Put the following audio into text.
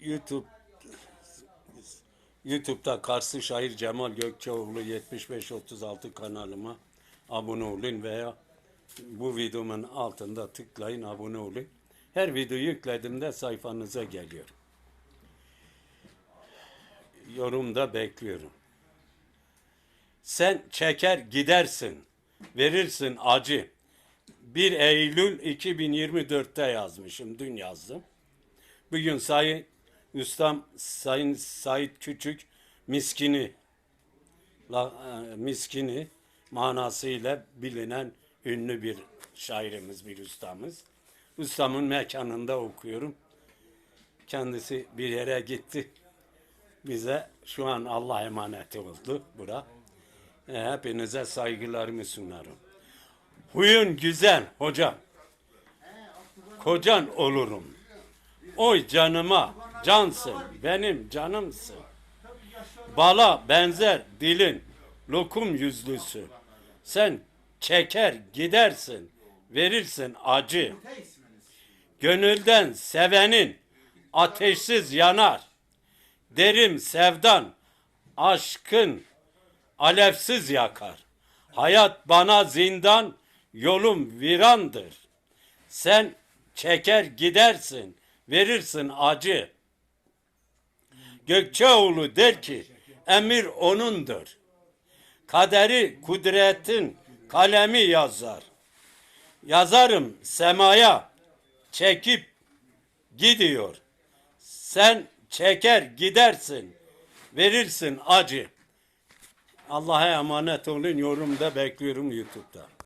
YouTube YouTube'da Karslı şair Cemal Gökçeoğlu 7536 kanalıma abone olun veya bu videomun altında tıklayın abone olun. Her video yüklediğimde sayfanıza geliyor. Yorumda bekliyorum. Sen çeker gidersin, verirsin acı. 1 Eylül 2024'te yazmışım, dün yazdım. Bugün Sayın Ustam Sayın Sait Küçük miskini la, e, miskini manasıyla bilinen ünlü bir şairimiz, bir ustamız. Ustamın mekanında okuyorum. Kendisi bir yere gitti. Bize şu an Allah emaneti oldu bura. E, hepinize saygılarımı sunarım. Huyun güzel hocam. Kocan olurum. Oy canıma cansın, benim canımsın. Bala benzer dilin, lokum yüzlüsü. Sen çeker gidersin, verirsin acı. Gönülden sevenin ateşsiz yanar. Derim sevdan, aşkın alevsiz yakar. Hayat bana zindan, yolum virandır. Sen çeker gidersin, verirsin acı. Gökçeoğlu der ki, emir onundur. Kaderi kudretin kalemi yazar. Yazarım semaya, çekip gidiyor. Sen çeker gidersin, verirsin acı. Allah'a emanet olun. Yorumda bekliyorum YouTube'da.